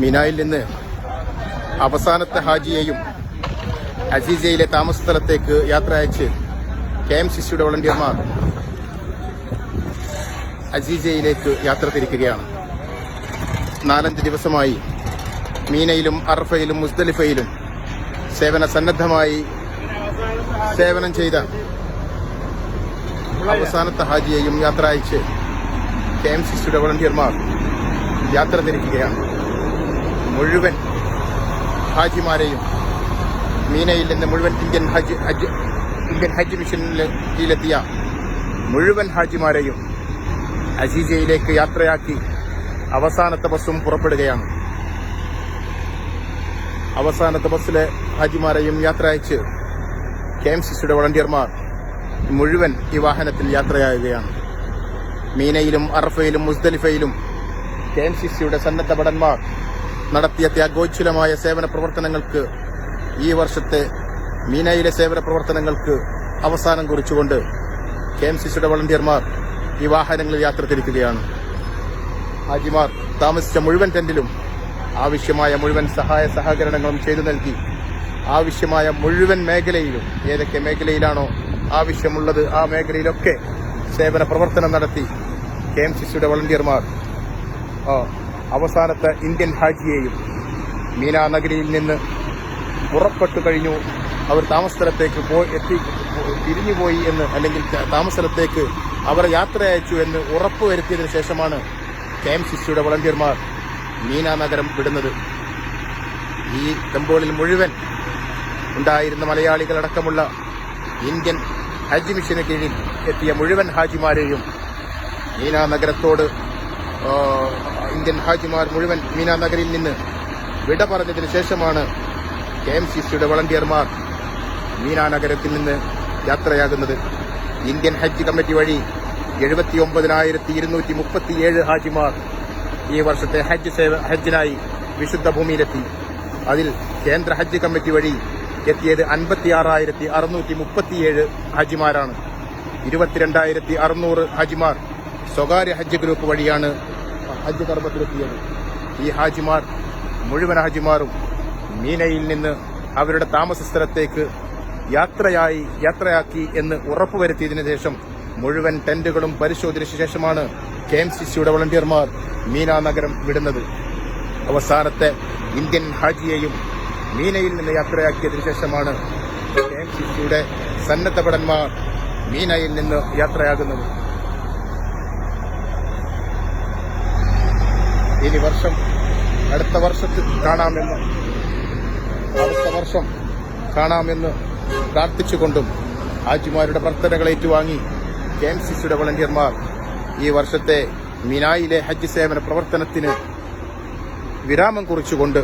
മിനായിൽ നിന്ന് അവസാനത്തെ ഹാജിയെയും അസീസയിലെ താമസ സ്ഥലത്തേക്ക് യാത്ര അയച്ച് കെ എം സിസിയുടെ വളണ്ടിയർമാർ അസീസയിലേക്ക് യാത്ര തിരിക്കുകയാണ്. നാലഞ്ച് ദിവസമായി മീനയിലും അർഫയിലും മുസ്ദലിഫയിലും സേവന സന്നദ്ധമായി സേവനം ചെയ്ത അവസാനത്തെ ഹാജിയെയും യാത്ര അയച്ച് കെ എം സിസിയുടെ വളണ്ടിയർമാർ യാത്ര തിരിക്കുകയാണ്. മുഴുവൻ ഹാജിമാരെയും മീനയിൽ നിന്ന് മുഴുവൻ ഇന്ത്യൻ ഹജ്ജ് ഹജ്ജ് ഇന്ത്യൻ ഹജ്ജ് മിഷനിലെത്തിയ മുഴുവൻ ഹാജിമാരെയും അസീജയിലേക്ക് യാത്രയാക്കി അവസാനത്തെ ബസ്സും പുറപ്പെടുകയാണ്. അവസാനത്തെ ബസ്സിലെ ഹാജിമാരെയും യാത്ര അയച്ച് കെ എം സി സിയുടെ വളണ്ടിയർമാർ മുഴുവൻ ഈ വാഹനത്തിൽ യാത്രയാകുകയാണ് മീനയിലും അറഫയിലും മുസ്ദലിഫയിലും കെ എം സി സിയുടെ സന്നദ്ധ ഭടന്മാർ നടത്തിയ ത്യാഗോജ്വലമായ സേവന പ്രവർത്തനങ്ങൾക്ക് ഈ വർഷത്തെ മീനയിലെ സേവന പ്രവർത്തനങ്ങൾക്ക് അവസാനം കുറിച്ചുകൊണ്ട് കെ എം സി സിയുടെ വളണ്ടിയർമാർ ഈ വാഹനങ്ങളിൽ യാത്ര തിരിക്കുകയാണ്. ഹാജിമാർ താമസിച്ച മുഴുവൻ ടെന്റിലും ആവശ്യമായ മുഴുവൻ സഹായ സഹകരണങ്ങളും ചെയ്തു നൽകി. ആവശ്യമായ മുഴുവൻ മേഖലയിലും ഏതൊക്കെ മേഖലയിലാണോ ആവശ്യമുള്ളത് ആ മേഖലയിലൊക്കെ സേവന പ്രവർത്തനം നടത്തി കെ എം സി സിയുടെ വളണ്ടിയർമാർ അവസാനത്തെ ഇന്ത്യൻ ഹാജിയെയും മീനാ നഗരിയിൽ നിന്ന് പുറപ്പെട്ടു കഴിഞ്ഞു. അവർ താമസസ്ഥലത്തേക്ക് പോയി എത്തി തിരിഞ്ഞുപോയി എന്ന് അല്ലെങ്കിൽ താമസസ്ഥലത്തേക്ക് അവർ യാത്ര അയച്ചു എന്ന് ഉറപ്പുവരുത്തിയതിനു ശേഷമാണ് കെ എം സി സിയുടെ വളണ്ടിയർമാർ മീനാ നഗരം വിടുന്നത്. ഈ ടെമ്പോളിൽ മുഴുവൻ ഉണ്ടായിരുന്ന മലയാളികളടക്കമുള്ള ഇന്ത്യൻ ഹജ്ജ് മിഷന് കീഴിൽ എത്തിയ മുഴുവൻ ഹാജിമാരെയും മീനാ നഗരത്തോട് ഇന്ത്യൻ ഹാജിമാർ മുഴുവൻ മീന നഗരിൽ നിന്ന് വിട പറഞ്ഞതിന് ശേഷമാണ് കെ എം സി സിയുടെ വളണ്ടിയർമാർ മീന നഗരത്തിൽ നിന്ന് യാത്രയാകുന്നത്. ഇന്ത്യൻ ഹജ്ജ് കമ്മിറ്റി വഴി എഴുപത്തി ഒമ്പതിനായിരത്തി ഇരുന്നൂറ്റി മുപ്പത്തിയേഴ് ഹാജിമാർ ഈ വർഷത്തെ ഹജ്ജ് സേവ ഹജ്ജിനായി വിശുദ്ധ ഭൂമിയിലെത്തി. അതിൽ കേന്ദ്ര ഹജ്ജ് കമ്മിറ്റി വഴി എത്തിയത് അൻപത്തിയാറായിരത്തി അറുന്നൂറ്റി മുപ്പത്തിയേഴ് ഹാജിമാരാണ്. ഇരുപത്തിരണ്ടായിരത്തി അറുന്നൂറ് ഹാജിമാർ സ്വകാര്യ ഹജ്ജ് ഗ്രൂപ്പ് വഴിയാണ് ഹജ്ജ് കർമ്മത്തിലെത്തിയത്. ഈ ഹാജിമാർ മുഴുവൻ ഹാജിമാറും മീനയിൽ നിന്ന് അവരുടെ താമസ സ്ഥലത്തേക്ക് യാത്രയായി യാത്രയാക്കി എന്ന് ഉറപ്പുവരുത്തിയതിനു ശേഷം മുഴുവൻ ടെന്റുകളും പരിശോധിച്ച ശേഷമാണ് കെ എം സി സിയുടെ വളണ്ടിയർമാർ മീന നഗരം വിടുന്നത്. അവസാനത്തെ ഇന്ത്യൻ ഹാജിയെയും മീനയിൽ നിന്ന് യാത്രയാക്കിയതിനു ശേഷമാണ് കെ എം സി സിയുടെ സന്നദ്ധ ഭടന്മാർ മീനയിൽ നിന്ന് യാത്രയാകുന്നത്. ഇനി വർഷം അടുത്ത വർഷത്തിൽ കാണാമെന്ന് അടുത്ത വർഷം കാണാമെന്ന് പ്രാർത്ഥിച്ചുകൊണ്ടും ഹാജിമാരുടെ പ്രാർത്ഥനകൾ ഏറ്റുവാങ്ങി കെ എം സി സിയുടെ വളണ്ടിയർമാർ ഈ വർഷത്തെ മിനായിലെ ഹജ്ജ് സേവന പ്രവർത്തനത്തിന് വിരാമം കുറിച്ചുകൊണ്ട്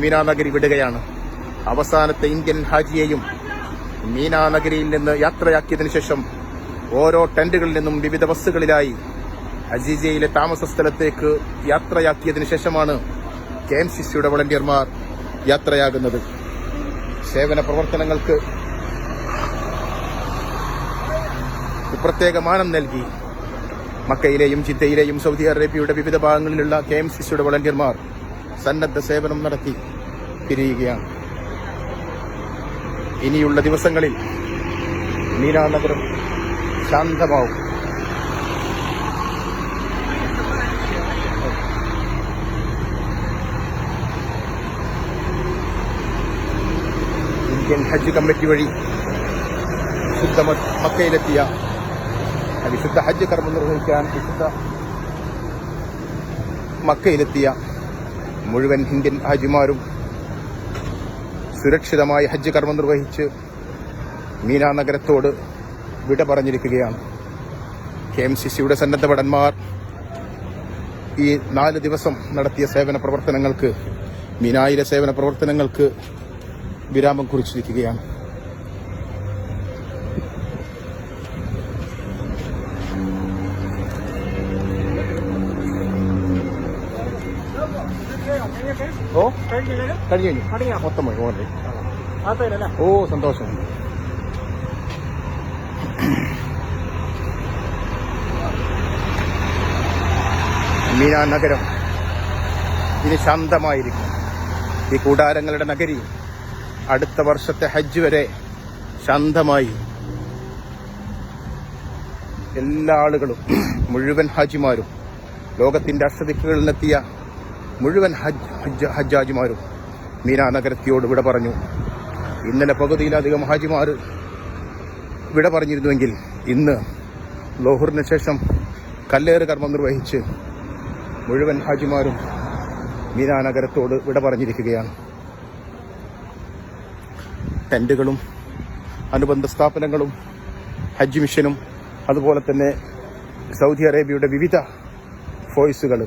മീനാ നഗരി വിടുകയാണ്. അവസാനത്തെ ഇന്ത്യൻ ഹാജിയെയും മീനാ നഗരിയിൽ നിന്ന് യാത്രയാക്കിയതിനു ശേഷം ഓരോ ടെന്റുകളിൽ നിന്നും വിവിധ ബസ്സുകളിലായി അസീസിയയിലെ താമസ സ്ഥലത്തേക്ക് യാത്രയാക്കിയതിനു ശേഷമാണ് കെ എം സി സിയുടെ വളണ്ടിയർമാർ യാത്രയാകുന്നത്. സേവന പ്രവർത്തനങ്ങൾക്ക് പ്രത്യേക മാനം നൽകി. മക്കയിലെയും ജിദ്ദയിലെയും സൗദി അറേബ്യയുടെ വിവിധ ഭാഗങ്ങളിലുള്ള കെ എം സി സിയുടെ വളണ്ടിയർമാർ സന്നദ്ധ സേവനം നടത്തി പിരിയുകയാണ്. ഇനിയുള്ള ദിവസങ്ങളിൽ മീനാനഗരം ശാന്തമാവും. ഇന്ത്യൻ ഹജ്ജ് കമ്മിറ്റി വഴി വിശുദ്ധ മക്കയിലെത്തിയ വിശുദ്ധ ഹജ്ജ് കർമ്മം നിർവഹിക്കാൻ വിശുദ്ധ മക്കയിലെത്തിയ മുഴുവൻ ഇന്ത്യൻ ഹാജിമാരും സുരക്ഷിതമായി ഹജ്ജ് കർമ്മം നിർവഹിച്ച് മീനാ നഗരത്തോട് വിട പറഞ്ഞിരിക്കുകയാണ്. കെ എം സി സിയുടെ സന്നദ്ധ ഭടന്മാർ ഈ നാല് ദിവസം നടത്തിയ സേവന പ്രവർത്തനങ്ങൾക്ക് മീനായിലെ സേവന പ്രവർത്തനങ്ങൾക്ക് വിരാമം കുറിച്ചിരിക്കുകയാണ്. ഓ കഴിഞ്ഞു? മൊത്തം പോയി ഓ സന്തോഷം. മീനാ നഗരം ഇനി ശാന്തമായിരിക്കും. ഈ കൂടാരങ്ങളുടെ നഗരി അടുത്ത വർഷത്തെ ഹജ്ജ് വരെ ശാന്തമായി. എല്ലാ ആളുകളും മുഴുവൻ ഹാജിമാരും ലോകത്തിന്റെ അഷ്ടദിക്കുകളിൽ എത്തിയ മുഴുവൻ ഹജ്ജ് ഹജ്ജാജിമാരും മീനാ നഗരത്തിയോട് വിട പറഞ്ഞു. ഇന്നലെ പകുതിയിലധികം ഹാജിമാർ വിട പറഞ്ഞിരുന്നുവെങ്കിൽ ഇന്ന് ലോഹറിന് ശേഷം കല്ലേറ് കർമ്മം നിർവഹിച്ച് മുഴുവൻ ഹാജിമാരും മീനാ നഗരത്തോട് വിട പറഞ്ഞിരിക്കുകയാണ്. ടെന്റുകളും അനുബന്ധ സ്ഥാപനങ്ങളും ഹജ്ജ് മിഷനും അതുപോലെ തന്നെ സൗദി അറേബ്യയുടെ വിവിധ ഫോഴ്സുകൾ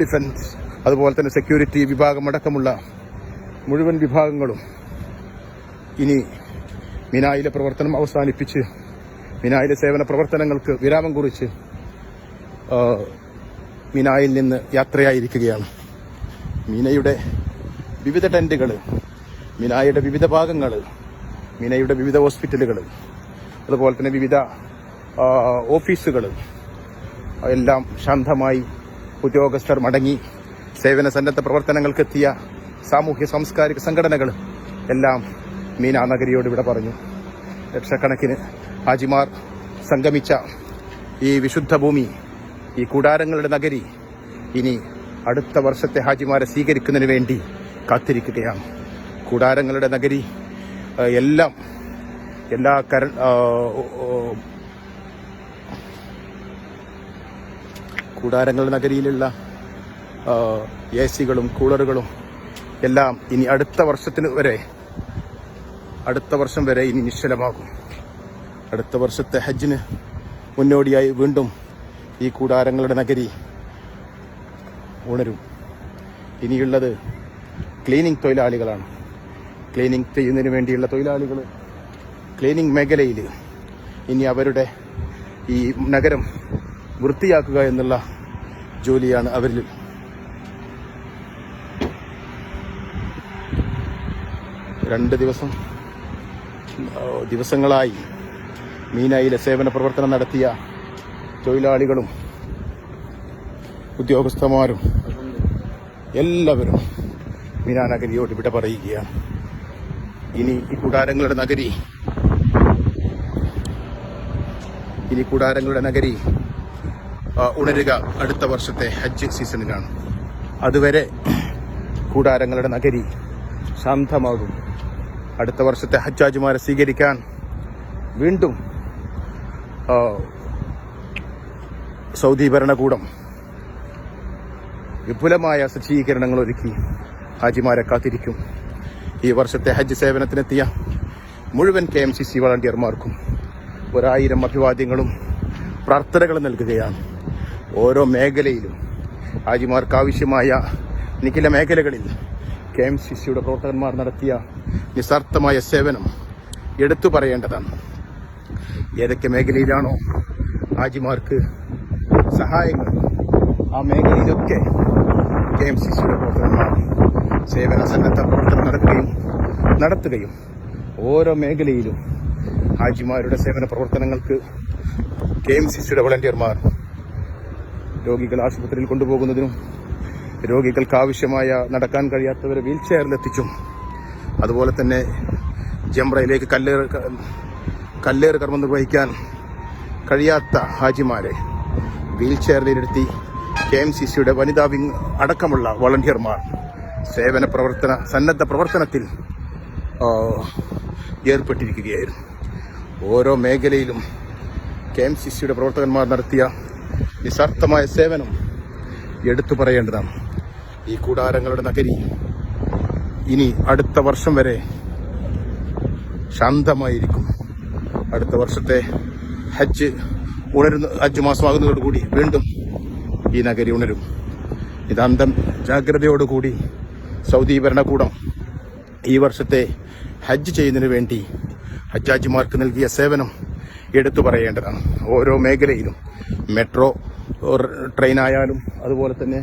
ഡിഫൻസ് അതുപോലെ തന്നെ സെക്യൂരിറ്റി വിഭാഗമടക്കമുള്ള മുഴുവൻ വിഭാഗങ്ങളും ഇനി മിനായിലെ പ്രവർത്തനം അവസാനിപ്പിച്ച് മിനായിലെ സേവന പ്രവർത്തനങ്ങൾക്ക് വിരാമം കുറിച്ച് മിനായിൽ നിന്ന് യാത്രയായിരിക്കുകയാണ്. മീനയുടെ വിവിധ ടെന്റുകൾ മിനായുടെ വിവിധ ഭാഗങ്ങൾ മിനയുടെ വിവിധ ഹോസ്പിറ്റലുകൾ അതുപോലെ തന്നെ വിവിധ ഓഫീസുകൾ എല്ലാം ശാന്തമായി ഉദ്യോഗസ്ഥർ മടങ്ങി സേവന സന്നദ്ധ പ്രവർത്തനങ്ങൾക്കെത്തിയ സാമൂഹ്യ സാംസ്കാരിക സംഘടനകൾ എല്ലാം മീനാ നഗരിയോട് ഇവിടെ പറഞ്ഞു. ലക്ഷക്കണക്കിന് ഹാജിമാർ സംഗമിച്ച ഈ വിശുദ്ധ ഭൂമി ഈ കൂടാരങ്ങളുടെ നഗരി ഇനി അടുത്ത വർഷത്തെ ഹാജിമാരെ സ്വീകരിക്കുന്നതിന് വേണ്ടി കാത്തിരിക്കുകയാണ്. കൂടാരങ്ങളുടെ നഗരി എല്ലാം എല്ലാ കര കൂടാരങ്ങളുടെ നഗരിയിലുള്ള എ സികളും കൂളറുകളും എല്ലാം ഇനി അടുത്ത വർഷത്തിന് വരെ അടുത്ത വർഷം വരെ ഇനി നിശ്ചലമാകും. അടുത്ത വർഷത്തെ ഹജ്ജിന് മുന്നോടിയായി വീണ്ടും ഈ കൂടാരങ്ങളുടെ നഗരി ഉണരും. ഇനിയുള്ളത് ക്ലീനിങ് തൊഴിലാളികളാണ്. ക്ലീനിങ് ചെയ്യുന്നതിന് വേണ്ടിയുള്ള തൊഴിലാളികൾ ക്ലീനിങ് മേഖലയിൽ ഇനി അവരുടെ ഈ നഗരം വൃത്തിയാക്കുക എന്നുള്ള ജോലിയാണ് അവരിൽ രണ്ട് ദിവസം ദിവസങ്ങളായി മീനായിലെ സേവന പ്രവർത്തനം നടത്തിയ തൊഴിലാളികളും ഉദ്യോഗസ്ഥന്മാരും എല്ലാവരും മീനാനഗരിയോട് വിട പറയുകയാണ്. ഇനി ഈ കൂടാരങ്ങളുടെ നഗരി. ഇനി കൂടാരങ്ങളുടെ നഗരി ഉണരുക അടുത്ത വർഷത്തെ ഹജ്ജ് സീസണിലാണ്. അതുവരെ കൂടാരങ്ങളുടെ നഗരി ശാന്തമാകും. അടുത്ത വർഷത്തെ ഹജ്ജാജുമാരെ സ്വീകരിക്കാൻ വീണ്ടും സൗദി ഭരണകൂടം വിപുലമായ സജ്ജീകരണങ്ങൾ ഒരുക്കി ഹാജിമാരെ കാത്തിരിക്കും. ഈ വർഷത്തെ ഹജ്ജ് സേവനത്തിനെത്തിയ മുഴുവൻ കെ എം സി സി വളണ്ടിയർമാർക്കും ഒരായിരം അഭിവാദ്യങ്ങളും പ്രാർത്ഥനകളും നൽകുകയാണ്. ഓരോ മേഖലയിലും ഹാജിമാർക്ക് ആവശ്യമായ നിഖില മേഖലകളിൽ കെ എം സി സിയുടെ പ്രവർത്തകന്മാർ നടത്തിയ നിസ്വാർത്ഥമായ സേവനം എടുത്തു പറയേണ്ടതാണ്. ഏതൊക്കെ മേഖലയിലാണോ ഹാജിമാർക്ക് സഹായങ്ങൾ ആ മേഖലയിലൊക്കെ കെ എം സി സിയുടെ പ്രവർത്തകന്മാർ സേവന സന്നദ്ധ പ്രവർത്തനം നടക്കുകയും നടത്തുകയും ഓരോ മേഖലയിലും ഹാജിമാരുടെ സേവന പ്രവർത്തനങ്ങൾക്ക് കെ എം സി സിയുടെ വളണ്ടിയർമാർ രോഗികൾ ആശുപത്രിയിൽ കൊണ്ടുപോകുന്നതിനും രോഗികൾക്ക് ആവശ്യമായ നടക്കാൻ കഴിയാത്തവരെ വീൽ ചെയറിലെത്തിച്ചും അതുപോലെ തന്നെ ജംറയിലേക്ക് കല്ലേറ് കല്ലേറ് കർമ്മം നിർവഹിക്കാൻ കഴിയാത്ത ഹാജിമാരെ വീൽ ചെയറിലിരുത്തി കെ എം സി സിയുടെ വനിതാ വിങ് അടക്കമുള്ള വളണ്ടിയർമാർ സേവന പ്രവർത്തന സന്നദ്ധ പ്രവർത്തനത്തിൽ ഏർപ്പെട്ടിരിക്കുകയായിരുന്നു. ഓരോ മേഖലയിലും കെ എം സി സിയുടെ പ്രവർത്തകന്മാർ നടത്തിയ നിസ്വാർത്ഥമായ സേവനം എടുത്തു പറയേണ്ടതാണ്. ഈ കൂടാരങ്ങളുടെ നഗരി ഇനി അടുത്ത വർഷം വരെ ശാന്തമായിരിക്കും. അടുത്ത വർഷത്തെ ഹജ്ജ് ഉണരുന്ന ഹജ്ജ് മാസമാകുന്നതോടുകൂടി വീണ്ടും ഈ നഗരി ഉണരും. ഇത് അന്തം ജാഗ്രതയോടുകൂടി സൗദി ഭരണകൂടം ഈ വർഷത്തെ ഹജ്ജ് ചെയ്യുന്നതിന് വേണ്ടി ഹജ്ജാജിമാർക്ക് നൽകിയ സേവനം എടുത്തു പറയേണ്ടതാണ്. ഓരോ മേഖലയിലും മെട്രോ ട്രെയിനായാലും അതുപോലെ തന്നെ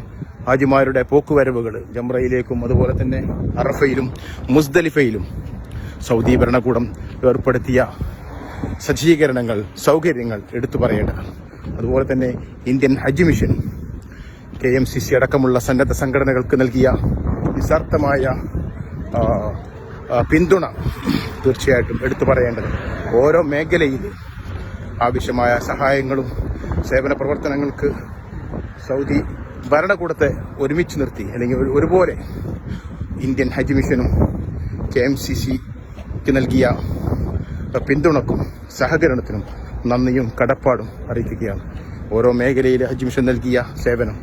ഹാജിമാരുടെ പോക്കുവരവുകൾ ജംറയിലേക്കും അതുപോലെ തന്നെ അറഫയിലും മുസ്ദലിഫയിലും സൗദി ഭരണകൂടം ഏർപ്പെടുത്തിയ സജ്ജീകരണങ്ങൾ സൗകര്യങ്ങൾ എടുത്തു പറയേണ്ടതാണ്. അതുപോലെ തന്നെ ഇന്ത്യൻ ഹജ്ജ് mission K M C C അടക്കമുള്ള സന്നദ്ധ സംഘടനകൾക്ക് നൽകിയ ആ, പിന്തുണ തീർച്ചയായിട്ടും എടുത്തു പറയേണ്ടത്. ഓരോ മേഖലയിലും ആവശ്യമായ സഹായങ്ങളും സേവന പ്രവർത്തനങ്ങൾക്ക് സൗദി ഭരണകൂടത്തെ ഒരുമിച്ച് നിർത്തി. അല്ലെങ്കിൽ ഒരുപോലെ ഇന്ത്യൻ ഹജ്ജ് മിഷനും കെ എം സി സിക്ക് നൽകിയ പിന്തുണക്കും സഹകരണത്തിനും നന്ദിയും കടപ്പാടും അറിയിക്കുകയാണ്. ഓരോ മേഖലയിലെ ഹജ്ജ് മിഷൻ നൽകിയ സേവനം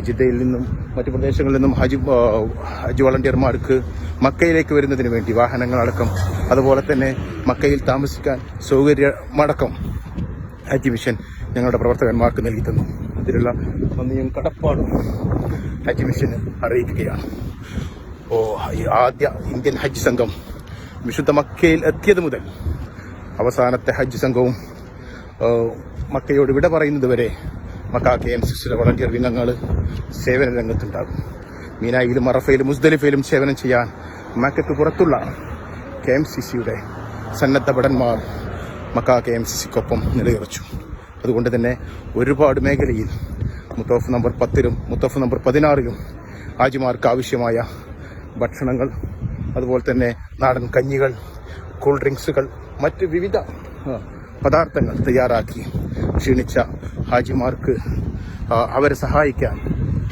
ജിദ്ദയിൽ നിന്നും മറ്റു പ്രദേശങ്ങളിൽ നിന്നും ഹജ് ഹജ്ജ് വളണ്ടിയർമാർക്ക് മക്കയിലേക്ക് വരുന്നതിന് വേണ്ടി വാഹനങ്ങളടക്കം അതുപോലെ തന്നെ മക്കയിൽ താമസിക്കാൻ സൗകര്യമടക്കം ഹജ്ജ് മിഷൻ ഞങ്ങളുടെ പ്രവർത്തകന്മാർക്ക് നൽകി തന്നു. അതിലുള്ള നന്ദിയും കടപ്പാടും ഹജ്ജ് മിഷന് അറിയിക്കുകയാണ്. ഓ ആദ്യ ഇന്ത്യൻ ഹജ്ജ് സംഘം വിശുദ്ധ മക്കയിൽ എത്തിയത് മുതൽ അവസാനത്തെ ഹജ്ജ് സംഘവും മക്കയോട് വിട പറയുന്നത് വരെ മക്ക കെ എം സിക്സിലെ വളണ്ടിയർ വിംഗങ്ങൾ സേവന രംഗത്തുണ്ടാകും. മീനായിലും അറഫയിലും മുസ്ദലിഫയിലും സേവനം ചെയ്യാൻ മക്കയ്ക്ക് പുറത്തുള്ള കെ എം സി സിയുടെ സന്നദ്ധ ഭടന്മാർ മക്ക കെ എം സി സിക്കൊപ്പം നിലയുറച്ചു. അതുകൊണ്ട് തന്നെ ഒരുപാട് മേഖലയിൽ മുത്തോഫ് നമ്പർ പത്തിലും മുത്തോഫ് നമ്പർ പതിനാറിലും ഹാജിമാർക്ക് ആവശ്യമായ ഭക്ഷണങ്ങൾ അതുപോലെ തന്നെ നാടൻ കഞ്ഞികൾ കൂൾ ഡ്രിങ്ക്സുകൾ മറ്റ് വിവിധ പദാർത്ഥങ്ങൾ തയ്യാറാക്കി ക്ഷീണിച്ച ഹാജിമാർക്ക് അവരെ സഹായിക്കാൻ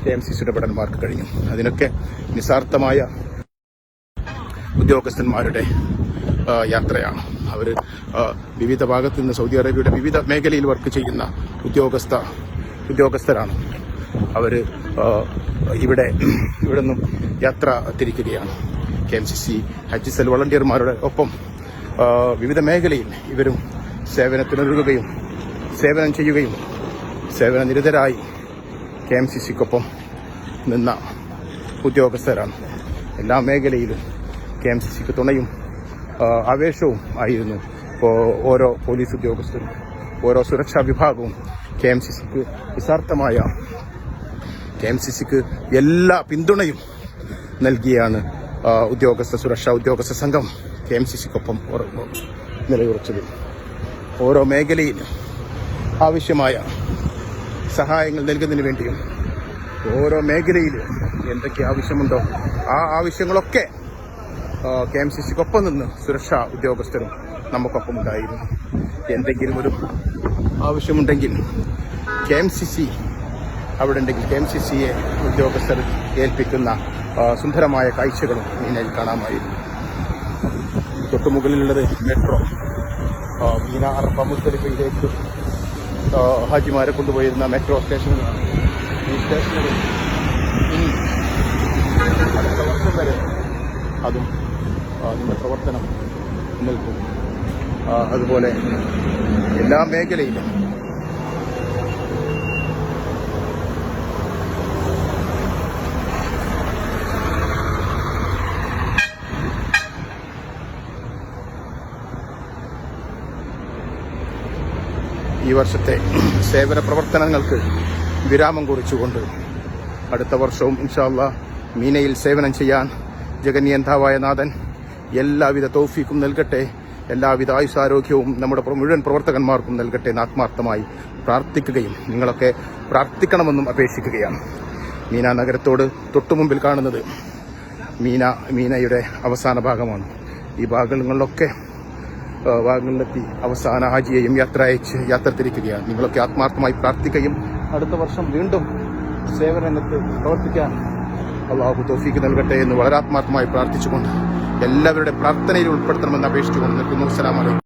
കെ എം സി സിയുടെ ഭടന്മാർക്ക് കഴിഞ്ഞു. അതിനൊക്കെ നിസ്സാർത്ഥമായ ഉദ്യോഗസ്ഥന്മാരുടെ യാത്രയാണ്. അവർ വിവിധ ഭാഗത്ത് നിന്ന് സൗദി അറേബ്യയുടെ വിവിധ മേഖലയിൽ വർക്ക് ചെയ്യുന്ന ഉദ്യോഗസ്ഥ ഉദ്യോഗസ്ഥരാണ്. അവർ ഇവിടെ ഇവിടെ നിന്നും യാത്ര തിരിക്കുകയാണ്. കെ എം സി സി ഹജ്ജ് സെൽ വളണ്ടിയർമാരുടെ ഒപ്പം വിവിധ മേഖലയിൽ ഇവരും സേവനത്തിനൊരുങ്ങുകയും സേവനം ചെയ്യുകയും സേവന നിരതരായി കെ എം സി സിക്കൊപ്പം നിന്ന ഉദ്യോഗസ്ഥരാണ്. എല്ലാ മേഖലയിലും കെ എം സി സിക്ക് തുണയും ആവേശവും ആയിരുന്നു. ഇപ്പോൾ ഓരോ പോലീസ് ഉദ്യോഗസ്ഥരും ഓരോ സുരക്ഷാ വിഭാഗവും കെ എം സി സിക്ക് നിസ്വാർത്ഥമായ കെ എം സി സിക്ക് എല്ലാ പിന്തുണയും നൽകിയാണ് ഉദ്യോഗസ്ഥ സുരക്ഷാ ഉദ്യോഗസ്ഥ സംഘം കെ എം സി സിക്കൊപ്പം നിലയുറച്ചത്. ഓരോ മേഖലയിലും ആവശ്യമായ സഹായങ്ങൾ നൽകുന്നതിന് വേണ്ടിയും ഓരോ മേഖലയിലും എന്തൊക്കെ ആവശ്യമുണ്ടോ ആ ആവശ്യങ്ങളൊക്കെ കെ എം സി സിക്കൊപ്പം നിന്ന് സുരക്ഷാ ഉദ്യോഗസ്ഥരും നമുക്കൊപ്പം ഉണ്ടായിരുന്നു. എന്തെങ്കിലും ഒരു ആവശ്യമുണ്ടെങ്കിൽ കെ എം സി സി അവിടെ ഉണ്ടെങ്കിൽ കെ എം സി സിയെ ഉദ്യോഗസ്ഥർ ഏൽപ്പിക്കുന്ന സുന്ദരമായ കാഴ്ചകളും മീനയിൽ കാണാമായിരുന്നു. തൊട്ടുമുകളിലുള്ളത് മെട്രോ മീനാർ ആ, ഹാജിമാരെ കൊണ്ടുപോയിരുന്ന മെട്രോ സ്റ്റേഷനുകളാണ് ഈ സ്റ്റേഷനുകൾ ഇനി അടുത്ത വർഷം വരെ അതും അതിന്റെ പ്രവർത്തനം നിൽക്കും അതുപോലെ എല്ലാ മേഖലയിലും വർഷത്തെ സേവന പ്രവർത്തനങ്ങൾക്ക് വിരാമം കുറിച്ചുകൊണ്ട് അടുത്ത വർഷവും ഇൻഷാല്ല മീനയിൽ സേവനം ചെയ്യാൻ ജഗന്യന്താവായ നാഥൻ എല്ലാവിധ തൗഫീക്കും നൽകട്ടെ എല്ലാവിധ ആയുസാരോഗ്യവും നമ്മുടെ മുഴുവൻ പ്രവർത്തകന്മാർക്കും നൽകട്ടെ എന്ന് ആത്മാർത്ഥമായി പ്രാർത്ഥിക്കുകയും നിങ്ങളൊക്കെ പ്രാർത്ഥിക്കണമെന്നും അപേക്ഷിക്കുകയാണ്. മീന നഗരത്തോട് തൊട്ടുമുമ്പിൽ കാണുന്നത് മീന മീനയുടെ അവസാന ഭാഗമാണ്. ഈ ഭാഗങ്ങളിലൊക്കെ ആ, ഭാഗങ്ങളിലെത്തി അവസാന ഹാജിയെയും യാത്ര അയച്ച് യാത്ര തിരിക്കുകയാണ്. നിങ്ങളൊക്കെ ആത്മാർത്ഥമായി പ്രാർത്ഥിക്കുകയും അടുത്ത വർഷം വീണ്ടും സേവനരംഗത്ത് പ്രവർത്തിക്കാൻ അള്ളാഹു തോഫീക്ക് നൽകട്ടെ എന്ന് വളരെ ആത്മാർത്ഥമായി പ്രാർത്ഥിച്ചുകൊണ്ട് എല്ലാവരുടെ പ്രാർത്ഥനയിൽ ഉൾപ്പെടുത്തണമെന്ന് അപേക്ഷിച്ചുകൊണ്ട് നിൽക്കുന്നു. അസ്സലാമലൈക്കും